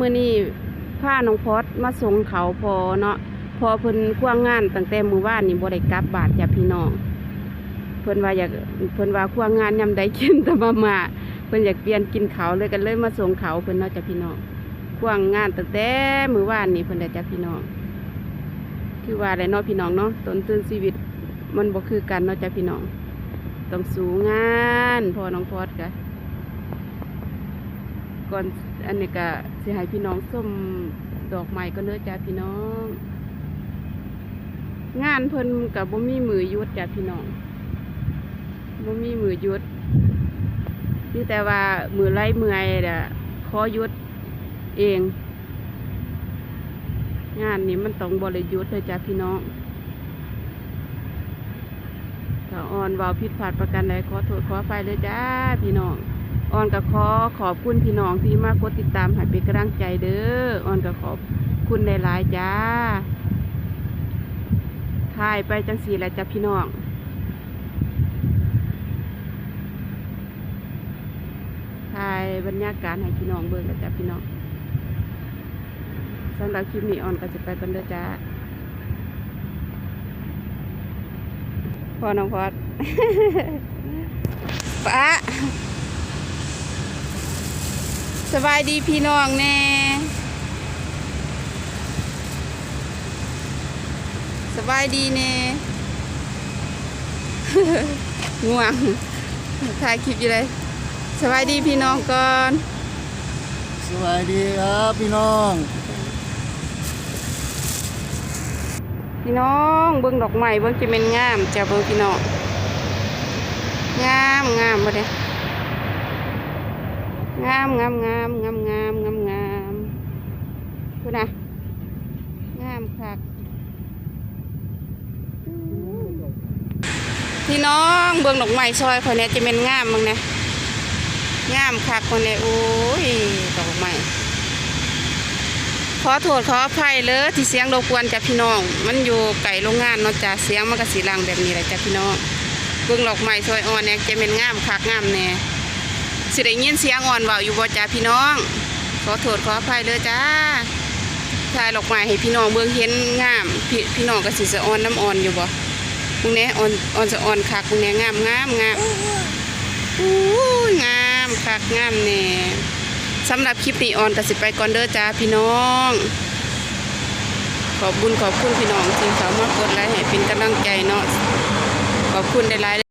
มือนี้พาน้องพอดมาส่งเขาพอเนาะพอเพิ่นกว้างงานตั้งแต่มือว่านนี่บ่ได้กลับบาทจ้ะพี่น้อง เพิ่นว่าอยากเพิ่นว่าควางงานยามใดกินแต่มามาเพิ่นอยากเปลี่ยนกินเขาเลยกันเลยมาส่งเขาเพิ่นเนาะจ้ะพี่น้องควางงานตั้งแต่มือว่านนี่เพิ่นได้จ้ะพี่น้อง คือว่าได้เนาะพี่น้องเนาะต้นทุนชีวิตมันบ่คือกันเนาะจ้ะพี่น้องต้องสู้งานพอน้องพอดกะ ก่อนอันนี้ก็สิให้พี่น้องส้มดอกไม้ก็เด้อจ้ะพี่น้อง งานเพิ่นกับบ่มีมือยุดจ้ะพี่น้องบ่มีมือยุดมีแต่ว่ามือไล่เมื่อยน่ะขอยุดเอง งานนี้มันต้องบริยุทธ์เลยจ้ะพี่น้องถ้าอ่อนเวาผิดพลาดประกันใดขอโทษขอไฟเลยจ้าพี่น้อง ออนก็ขอขอบคุณพี่น้องที่มากดติดตามให้เป็นกำลังใจเด้อออนก็ขอบคุณหลายๆจ้าถ่ายไปจังสีแหละจ้ะพี่น้องถ่ายบรรยากาศให้พี่น้องเบิ่งแล้วจ้ะพี่น้องสำหรับคลิปนี้ออนก็จะไปกันเด้อจ้าพอน้องพอดป้า สบายดีพี่น้องแน่สบายดีแน่ง่วงถ่ายคลิปอยู่เลยสบายดีพี่น้องก่อนสวัสดีครับพี่น้อง พี่น้องเบิ้งดอกไม้เบิ้งจะเป็นงามจ้ะเบิ้งพี่น้องงามงามบ่เด้ งามงามงามงามงามงามงามพูดนะงามคักพี่น้องเบิ้งดอกไม้ซอยคนนี้จะเป็นงามมั้งนะงามคักคนนี้โอ้ยดอกไม้ขอโทษขออภัยเลยที่เสียงรบกวนจากพี่น้อง มันอยู่ไก่โรงงานเนาะจ้ะเสียงมันก็สีรังแบบนี้แหละจ้ะพี่น้องเบิ่งดอกไม้ซอยอ่อนเนี่ยจะเป็นงามคักงามแน่ สิได้ยินเสียงอ่อนเบาอยู่บ่จ้ะพี่น้อง ขอโทษขออภัยเลยจ้าถ่ายดอกไม้ให้พี่น้องเบิ่งเห็นงาม พี่พี่น้องก็สิสะอ่อนน้ำอ่อนอยู่บ่พวกนี้อ่อนอ่อนสะอ่อนคักพวกนี้งามงามงามอู้งามคักงามแน่สำหรับคลิปนี้อ่อนกับสิไปก่อนเด้อจ้าพี่น้อง ขอบบุญขอบคุณพี่น้องที่เขามากดไลค์ให้เป็นกำลังใจเนาะขอบคุณได้ไลค์